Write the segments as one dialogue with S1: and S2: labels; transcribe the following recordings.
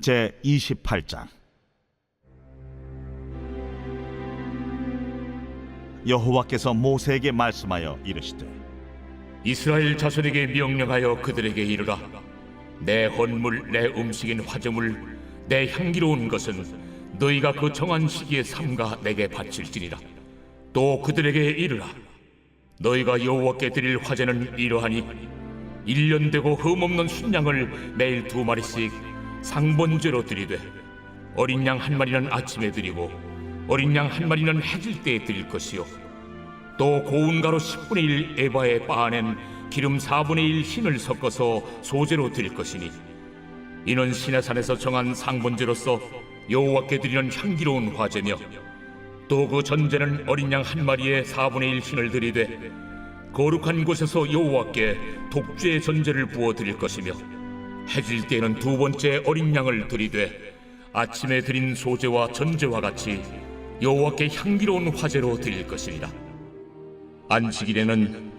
S1: 제 28장. 여호와께서 모세에게 말씀하여 이르시되
S2: 이스라엘 자손에게 명령하여 그들에게 이르라. 내 헌물 내 음식인 화제물 내 향기로운 것은 너희가 그 정한 시기에 삼가 내게 바칠지니라. 또 그들에게 이르라. 너희가 여호와께 드릴 화제는 이러하니 일년 되고 흠없는 순양을 매일 두 마리씩 상번제로 드리되 어린 양 한 마리는 아침에 드리고 어린 양 한 마리는 해질 때에 드릴 것이요. 또 고운 가루 10분의 1 에바에 빻아낸 기름 4분의 1 흰을 섞어서 소재로 드릴 것이니 이는 시내산에서 정한 상번제로서 여호와께 드리는 향기로운 화제며 또 그 전제는 어린 양 한 마리에 4분의 1 흰을 드리되 거룩한 곳에서 여호와께 독주의 전제를 부어 드릴 것이며 해질 때에는 두 번째 어린 양을 드리되 아침에 드린 소제와 전제와 같이 여호와께 향기로운 화제로 드릴 것이니라. 안식일에는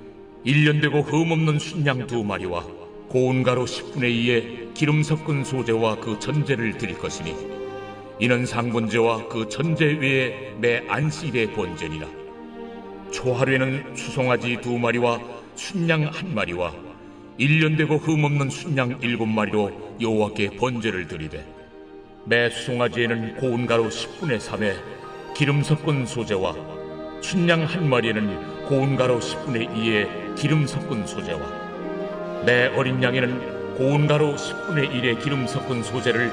S2: 일년 되고 흠없는 순양 두 마리와 고운 가루 10분의 2에 기름 섞은 소제와 그 전제를 드릴 것이니 이는 상번제와 그 전제 외에 매 안식일의 번제니라. 초하루에는 수송아지 두 마리와 순양 한 마리와 일년 되고 흠없는 순양 일곱 마리로 여호와께 번제를 드리되 매 수송아지에는 고운 가루 10분의 3에 기름 섞은 소제와 순양 한 마리에는 고운 가루 10분의 2에 기름 섞은 소제와 매 어린 양에는 고운 가루 10분의 1에 기름 섞은 소제를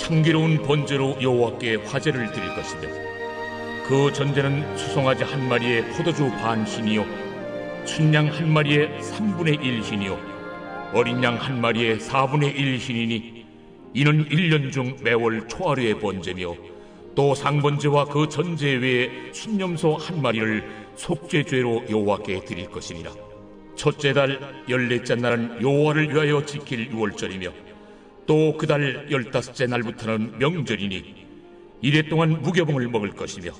S2: 향기로운 번제로 여호와께 화제를 드릴 것이며 그 전제는 수송아지 한 마리에 포도주 반 흰이요 순양 한 마리에 3분의 1 흰이요. 어린 양 한 마리에 4분의 1 흰이니 이는 1년 중 매월 초하루의 번제며 또 상번제와 그 전제 외에 순념소 한 마리를 속죄죄로 여호와께 드릴 것이니라. 첫째 달 열넷째 날은 여호와를 위하여 지킬 유월절이며 또 그 달 열다섯째 날부터는 명절이니 이래 동안 무교봉을 먹을 것이며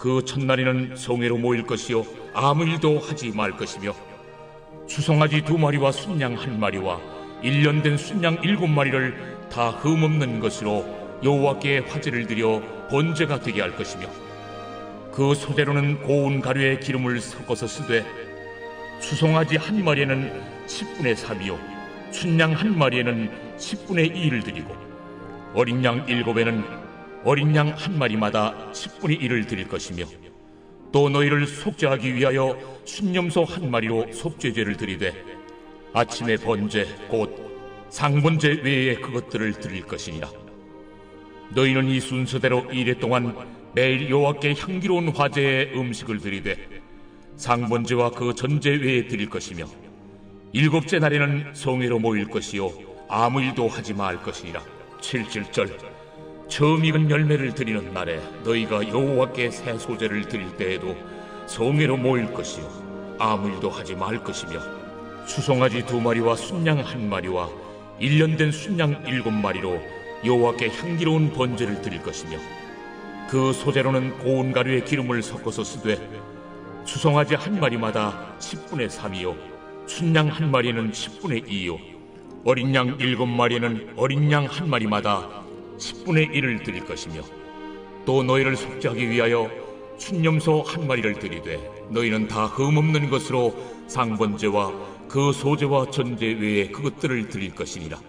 S2: 그 첫날에는 성회로 모일 것이요 아무 일도 하지 말 것이며 수송아지 두 마리와 순양 한 마리와 일년 된 순양 일곱 마리를 다 흠없는 것으로 여호와께 화제를 드려 번제가 되게 할 것이며 그 소재로는 고운 가루에 기름을 섞어서 쓰되 수송아지 한 마리에는 10분의 3이요 순양 한 마리에는 10분의 2를 드리고 어린 양 일곱에는 어린 양 한 마리마다 10분의 1을 드릴 것이며 또 너희를 속죄하기 위하여 순념소 한 마리로 속죄제를 드리되 아침에 번제 곧 상번제 외에 그것들을 드릴 것이니라. 너희는 이 순서대로 이래 동안 매일 여호와께 향기로운 화제의 음식을 드리되 상번제와 그 전제 외에 드릴 것이며 일곱째 날에는 성회로 모일 것이요 아무 일도 하지 말 것이니라. 칠칠절 처음 익은 열매를 드리는 날에 너희가 여호와께 새 소제를 드릴 때에도 성회로 모일 것이요 아무 일도 하지 말 것이며 수송아지 두 마리와 순양 한 마리와 일년 된 순양 일곱 마리로 여호와께 향기로운 번제를 드릴 것이며 그 소재로는 고운 가루에 기름을 섞어서 쓰되 수송아지 한 마리마다 10분의 3이요 순양 한 마리는 10분의 2요 어린 양 일곱 마리는 어린 양 한 마리마다 10분의 1을 드릴 것이며 또 너희를 속죄하기 위하여 순념소 한 마리를 드리되 너희는 다 흠없는 것으로 상번제와 그 소제와 전제 외에 그것들을 드릴 것이니라.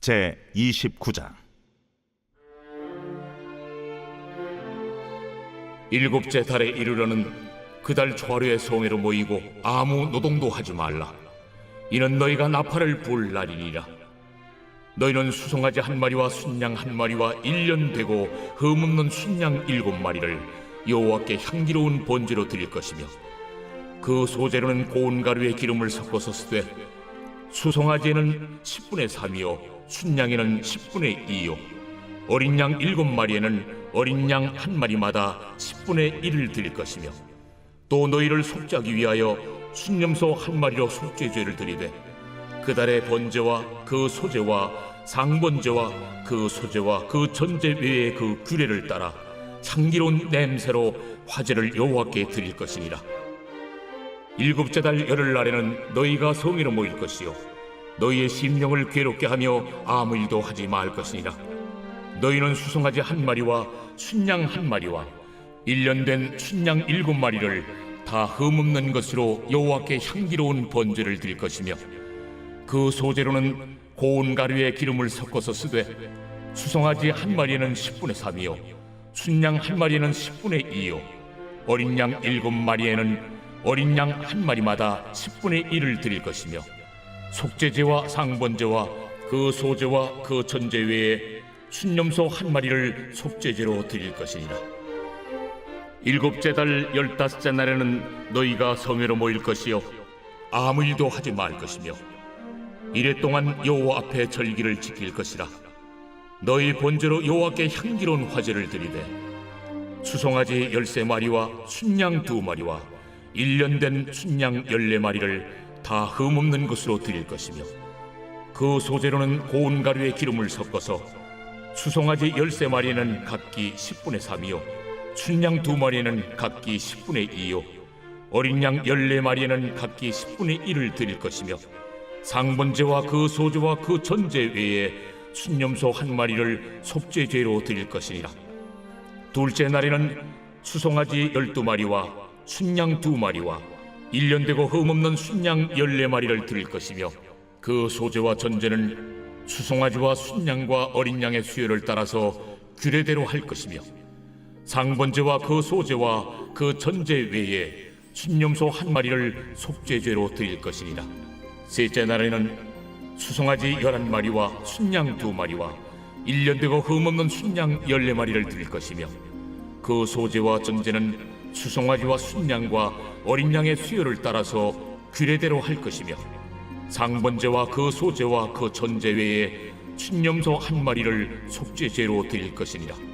S1: 제 29장.
S2: 일곱째 달에 이르러는 그달 초하루에 성회로 모이고 아무 노동도 하지 말라. 이는 너희가 나팔을 불 날이니라. 너희는 수송아지 한 마리와 순양 한 마리와 일년 되고 흠없는 순양 일곱 마리를 여호와께 향기로운 번제로 드릴 것이며 그 소재로는 고운 가루에 기름을 섞어서 쓰되 수송아지에는 10분의 3이요 순양에는 10분의 2요 어린 양 일곱 마리에는 어린 양 한 마리마다 10분의 1을 드릴 것이며 또 너희를 속죄하기 위하여 순념소 한 마리로 속죄죄를 드리되 그 달의 번제와 그 소제와 상번제와 그 소제와 그 전제 외의 그 규례를 따라 향기로운 냄새로 화제를 여호와께 드릴 것이니라. 일곱째 달 열흘 날에는 너희가 성회로 모일 것이요 너희의 심령을 괴롭게 하며 아무 일도 하지 말 것이니라. 너희는 수송아지 한 마리와 순양 한 마리와 일년된 순양 일곱 마리를 다 흠없는 것으로 여호와께 향기로운 번제를 드릴 것이며 그 소재로는 고운 가루에 기름을 섞어서 쓰되 수송아지 한 마리는 10분의 3이요 순양 한 마리는 10분의 2요 어린 양 일곱 마리에는 어린 양 한 마리마다 10분의 1을 드릴 것이며 속죄제와 상번제와 그 소제와 그 전제 외에 순념소 한 마리를 속죄제로 드릴 것이니라 일곱째 달 열다섯째 날에는 너희가 성회로 모일 것이요. 아무 일도 하지 말 것이며 이래 동안 여호와 앞에 절기를 지킬 것이라. 너희 본제로 여호와께 향기로운 화제를 드리되 수송아지 열세 마리와 순양 두 마리와 일년된 순양 열네 마리를 다 흠없는 것으로 드릴 것이며 그 소재로는 고운 가루에 기름을 섞어서 수송아지 열세 마리는 각기 10분의 3이요 순양 두 마리는 각기 10분의 2요. 어린 양 열네 마리는 각기 10분의 1을 드릴 것이며 상번제와 그 소주와 그 전제 외에 순념소 한 마리를 속죄제로 드릴 것이니라. 둘째 날에는 수송아지 열두 마리와 순양 두 마리와 일년되고 흠없는 순양 열네 마리를 드릴 것이며 그 소재와 전제는 수송아지와 순양과 어린 양의 수요를 따라서 규례대로 할 것이며 상번제와 그 소재와 그 전제 외에 순념소 한 마리를 속죄죄로 드릴 것이니라. 셋째 날에는 수송아지 열한 마리와 순양 두 마리와 일년되고 흠없는 순양 열네 마리를 드릴 것이며 그 소재와 전제는 수송아지와 순양과 어린 양의 수요를 따라서 규례대로 할 것이며 상번제와 그 소재와 그 전제 외에 순념소 한 마리를 속죄제로 드릴 것이니라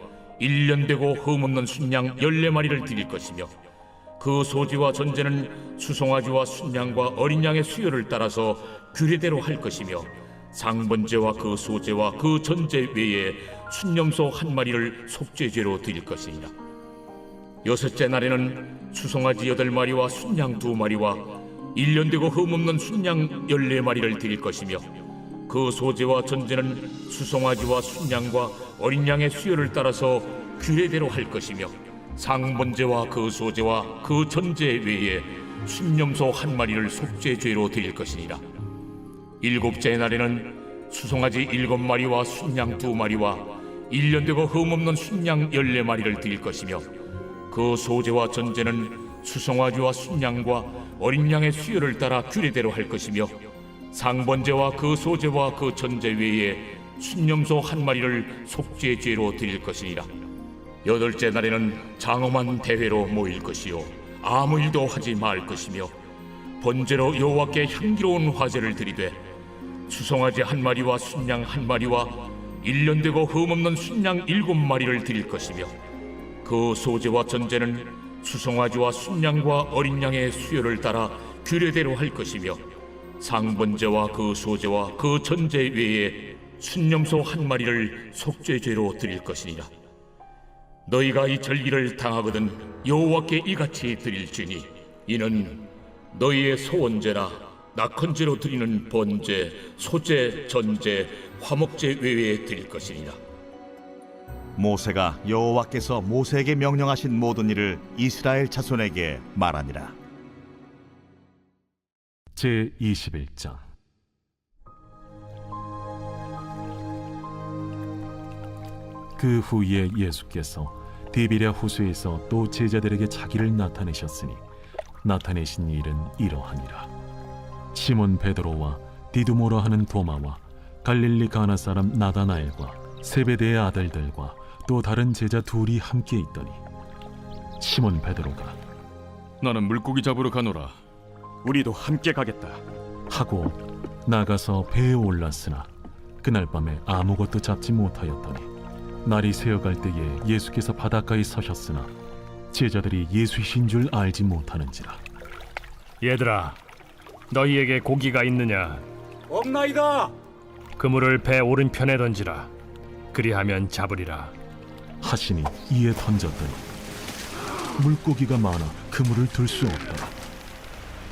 S2: 일년 되고 흠없는 순양 열네 마리를 드릴 것이며 그 소지와 전제는 수송아지와 순양과 어린 양의 수요를 따라서 규례대로 할 것이며 상번제와 그 소제와 그 전제 외에 순념소 한 마리를 속죄제로 드릴 것이니라. 여섯째 날에는 수송아지 여덟 마리와 순양 두 마리와 일년 되고 흠없는 순양 열네 마리를 드릴 것이며 그 소재와 전제는 수송아지와 순양과 어린 양의 수요를 따라서 규례대로 할 것이며 상번제와 그 소재와 그 전제 외에 순념소 한 마리를 속죄죄로 드릴 것이니라. 일곱째 날에는 수송아지 일곱 마리와 순양 두 마리와 일년 되고 흠없는 순양 열네 마리를 드릴 것이며 그 소재와 전제는 수송아지와 순양과 어린 양의 수요를 따라 규례대로 할 것이며 상번제와 그 소재와 그 전제 외에 순념소 한 마리를 속죄 죄로 드릴 것이니라. 여덟째 날에는 장엄한 대회로 모일 것이요 아무 일도 하지 말 것이며 번제로 여호와께 향기로운 화제를 드리되 수송아지 한 마리와 순양 한 마리와 일년 되고 흠없는 순양 일곱 마리를 드릴 것이며 그 소재와 전제는 수송아지와 순양과 어린 양의 수요를 따라 규례대로 할 것이며 상번제와 그 소재와 그 전제 외에 순념소 한 마리를 속죄죄로 드릴 것이니라 너희가 이 절기를 당하거든 여호와께 이같이 드릴지니 이는 너희의 소원제나 낙헌제로 드리는 번제, 소제, 전제, 화목제 외에 드릴 것이니라
S1: 모세가 여호와께서 모세에게 명령하신 모든 일을 이스라엘 자손에게 말하니라.
S3: 제 21장 그 후에 예수께서 디비랴 호수에서 또 제자들에게 자기를 나타내셨으니 나타내신 일은 이러하니라 시몬 베드로와 디두모라 하는 도마와 갈릴리 가나 사람 나다나엘과 세베대의 아들들과 또 다른 제자 둘이 함께 있더니 시몬 베드로가
S4: 나는 물고기 잡으러 가노라.
S5: 우리도 함께 가겠다.
S3: 하고 나가서 배에 올랐으나 그날 밤에 아무것도 잡지 못하였더니 날이 새어갈 때에 예수께서 바닷가에 서셨으나 제자들이 예수이신 줄 알지 못하는지라
S4: 얘들아, 너희에게 고기가 있느냐?
S5: 없나이다.
S4: 그물을 배 오른편에 던지라. 그리하면 잡으리라.
S3: 하시니 이에 던졌더니 물고기가 많아 그물을 들 수 없더라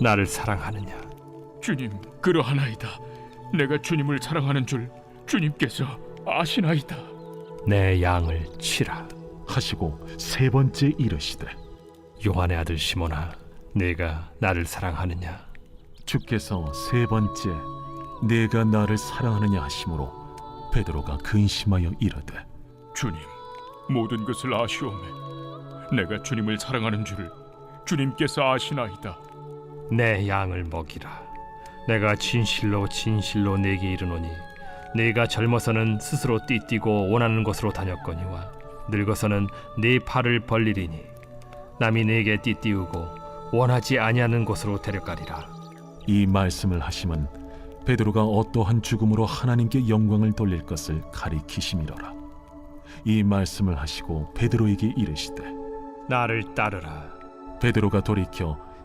S4: 나를 사랑하느냐?
S6: 주님 그러하나이다. 내가 주님을 사랑하는 줄 주님께서 아시나이다.
S4: 내 양을 치라.
S3: 하시고 세 번째 이르시되
S4: 요한의 아들 시몬아, 네가 나를 사랑하느냐?
S3: 주께서 세 번째 내가 나를 사랑하느냐 하심으로 베드로가 근심하여 이르되
S6: 주님 모든 것을 아시오매. 내가 주님을 사랑하는 줄 주님께서 아시나이다.
S4: 내 양을 먹이라. 내가 진실로 진실로 내게 이르노니 네가 젊어서는 스스로 띠뛰고 원하는 곳으로 다녔거니와 늙어서는 네 팔을 벌리리니 남이 네게 띠띠우고 원하지 아니하는 곳으로 데려가리라.
S3: 이 말씀을 하심은 베드로가 어떠한 죽음으로 하나님께 영광을 돌릴 것을 가리키심이로라 이 말씀을 하시고 베드로에게 이르시되
S4: 나를 따르라.
S3: 베드로가 돌이켜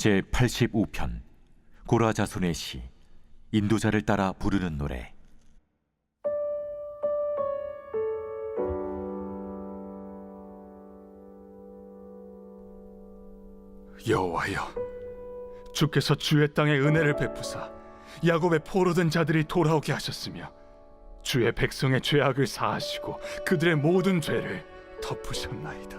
S7: 제 85편 고라 자손의 시 인도자를 따라 부르는 노래.
S8: 여호와여 주께서 주의 땅에 은혜를 베푸사 야곱의 포로된 자들이 돌아오게 하셨으며 주의 백성의 죄악을 사하시고 그들의 모든 죄를 덮으셨나이다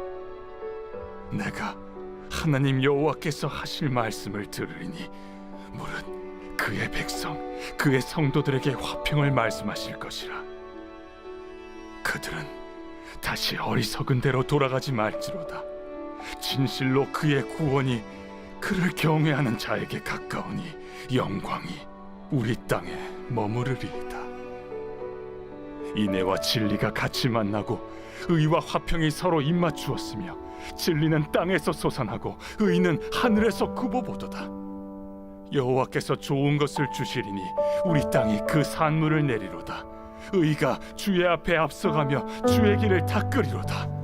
S8: 내가 하나님 여호와께서 하실 말씀을 들으리니 무릇 그의 백성 그의 성도들에게 화평을 말씀하실 것이라. 그들은 다시 어리석은 대로 돌아가지 말지로다. 진실로 그의 구원이 그를 경외하는 자에게 가까우니 영광이 우리 땅에 머무르리이다 인애와 진리가 같이 만나고 의와 화평이 서로 입맞추었으며 진리는 땅에서 솟아나고 의는 하늘에서 굽어보도다. 여호와께서 좋은 것을 주시리니 우리 땅이 그 산물을 내리로다. 의가 주의 앞에 앞서가며 주의 길을 닦으리로다